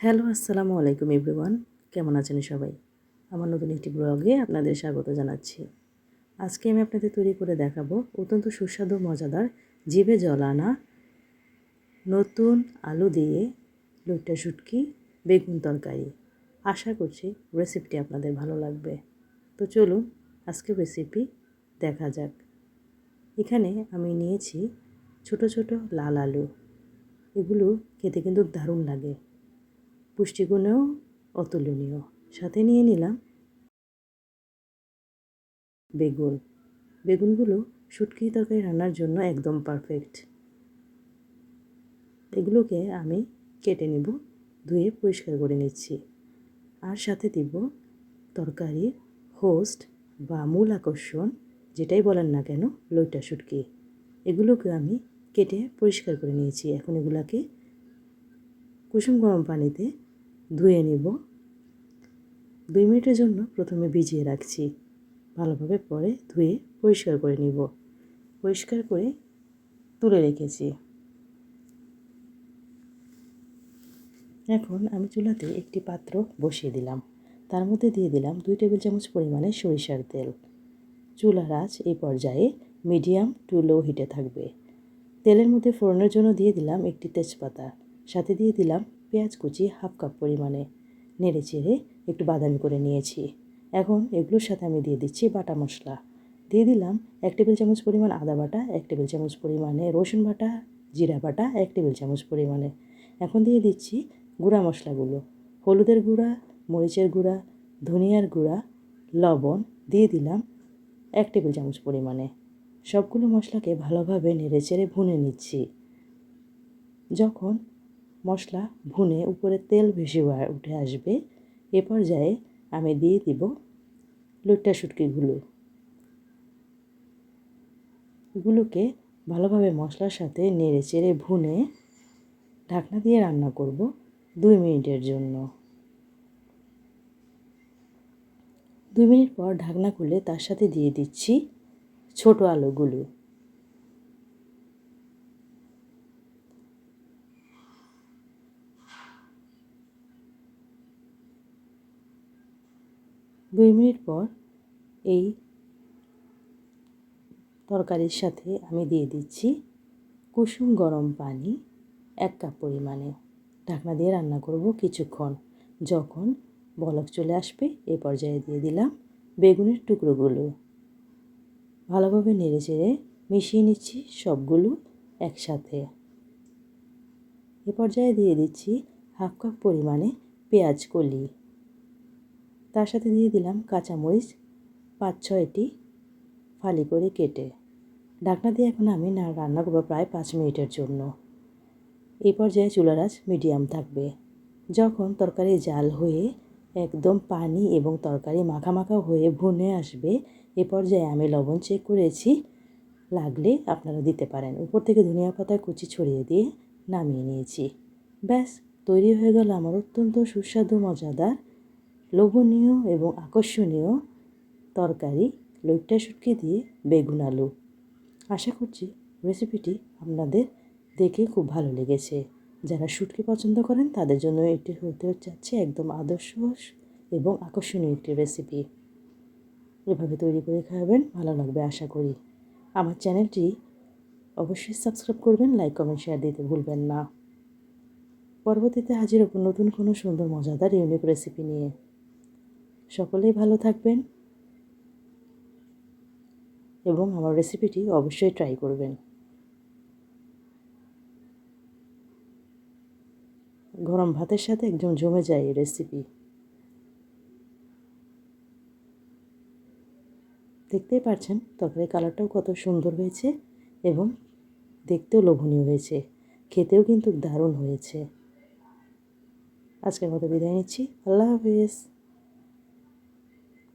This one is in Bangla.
হ্যালো, আসসালামু আলাইকুম এভরিওয়ান। কেমন আছেন সবাই? আমার নতুন একটি ব্লগে আপনাদের স্বাগত জানাচ্ছি। আজকে আমি আপনাদের তৈরি করে দেখাবো অত্যন্ত সুস্বাদু, মজাদার জিভে জল আনা নতুন আলু দিয়ে লুটটা শুটকি, বেগুন তরকারি। আশা করছি রেসিপিটি আপনাদের ভালো লাগবে। তো চলুন আজকে রেসিপি দেখা যাক। এখানে আমি নিয়েছি ছোট ছোট লাল আলু। এগুলো খেতে কিন্তু দারুণ লাগে। পুষ্টিগুণেও অতুলনীয়। সাথে নিয়ে নিলাম বেগুন। বেগুনগুলো শুটকি তরকারি রান্নার জন্য একদম পারফেক্ট এগুলোকে আমি কেটে নেব, ধুয়ে পরিষ্কার করে নিচ্ছি। আর সাথে দিব তরকারির হোস্ট বা মূল আকর্ষণ, যেটাই বলেন না কেন, লইটা শুটকি। এগুলোকে আমি কেটে পরিষ্কার করে নিয়েছি। এখন এগুলাকে কুসুম গরম পানিতে ধুয়ে নেব। দুই মিনিটের জন্য প্রথমে ভিজিয়ে রাখছি। ভালোভাবে পরে ধুয়ে পরিষ্কার করে নিব। পরিষ্কার করে তুলে রেখেছি। এখন আমি চুলাতে একটি পাত্র বসিয়ে দিলাম। তার মধ্যে দিয়ে দিলাম দুই টেবিল চামচ পরিমাণে সরিষার তেল। চুলার আঁচ এই পর্যায়ে মিডিয়াম টু লো হিটে থাকবে। তেলের মধ্যে ফোড়নের জন্য দিয়ে দিলাম একটি তেজপাতা। সাথে দিয়ে দিলাম পেঁয়াজ কুচি হাফ কাপ পরিমাণে নেড়ে চেড়ে একটু বাদামি করে নিয়েছি। এখন এগুলোর সাথে আমি দিয়ে দিচ্ছি বাটা মশলা। দিয়ে দিলাম এক টেবিল চামচ পরিমাণ আদা বাটা, এক টেবিল চামচ পরিমাণে রসুন বাটা, জিরা বাটা, এক টেবিল চামচ পরিমাণে। এখন দিয়ে দিচ্ছি গুঁড়া মশলাগুলো। হলুদের গুঁড়া, মরিচের গুঁড়া, ধনিয়ার গুঁড়া, লবণ দিয়ে দিলাম এক টেবিল চামচ পরিমাণে। সবগুলো মশলাকে ভালোভাবে নেড়ে চেড়ে ভুনে নিচ্ছি। যখন মশলা ভুনে উপরে তেল ভেসে উঠে আসবে। এ পর্যায়ে আমি দিয়ে দিব লুট্টা শুটকিগুলো। এগুলোকে ভালোভাবে মশলার সাথে নেড়ে চেড়ে ভুনে ঢাকনা দিয়ে রান্না করব দুই মিনিটের জন্য। দুই মিনিট পর ঢাকনা খুলে তার সাথে দিয়ে দিচ্ছি ছোট আলুগুলো। দুই মিনিট পর এই তরকারির সাথে আমি দিয়ে দিচ্ছি কুসুম গরম পানি এক কাপ পরিমাণে। ঢাকনা দিয়ে রান্না করব কিছুক্ষণ। যখন বলক চলে আসবে, এ পর্যায়ে দিয়ে দিলাম বেগুনের টুকরোগুলো। ভালোভাবে নেড়ে চেড়ে মিশিয়ে নিচ্ছি সবগুলো একসাথে। এ পর্যায়ে দিয়ে দিচ্ছি হাফ কাপ পরিমাণে পেঁয়াজ কলি। তার সাথে দিয়ে দিলাম কাঁচামরিচ পাঁচ ছয়টি ফালি করে কেটে। ঢাকনা দিয়ে এখন আমি না রান্না করব প্রায় পাঁচ মিনিটের জন্য। এই পর্যায়ে চুলার আঁচ মিডিয়াম থাকবে। যখন তরকারি জাল হয়ে একদম পানি এবং তরকারি মাখা মাখা হয়ে ভুনে আসবে, এ পর্যায়ে আমি লবণ চেক করেছি, লাগলে আপনারা দিতে পারেন। উপর থেকে ধনিয়া পাতা কুচি ছড়িয়ে দিয়ে নামিয়ে নিয়েছি। ব্যাস, তৈরি হয়ে গেল আমার অত্যন্ত সুস্বাদু, মজাদার লোভনীয় এবং আকর্ষণীয় তরকারি লইট্টা শুটকি দিয়ে বেগুন আলু। আশা করছি রেসিপিটি আপনাদের দেখে খুব ভালো লেগেছে। যারা শুটকি পছন্দ করেন, তাদের জন্য এটি হতে যাচ্ছে একদম আদর্শ এবং আকর্ষণীয় একটি রেসিপি এভাবে তৈরি করে খাওয়াবেন ভালো লাগবে আশা করি। আমার চ্যানেলটি অবশ্যই সাবস্ক্রাইব করবেন, লাইক, কমেন্ট শেয়ার দিতে ভুলবেন না। পরবর্তীতে হাজির হব নতুন কোনো সুন্দর, মজাদার ইউনিক রেসিপি নিয়ে। সকলেই ভালো থাকবেন এবং আমার রেসিপিটি অবশ্যই ট্রাই করবেন। গরম ভাতের সাথে একদম জমে যায় এই রেসিপি দেখতেই পাচ্ছেন তরকারি কালারটাও কত সুন্দর হয়েছে এবং দেখতেও লোভনীয় হয়েছে। খেতেও কিন্তু দারুণ হয়েছে। আজকের মতো বিদায় নিচ্ছি। আল্লাহ হাফিজ।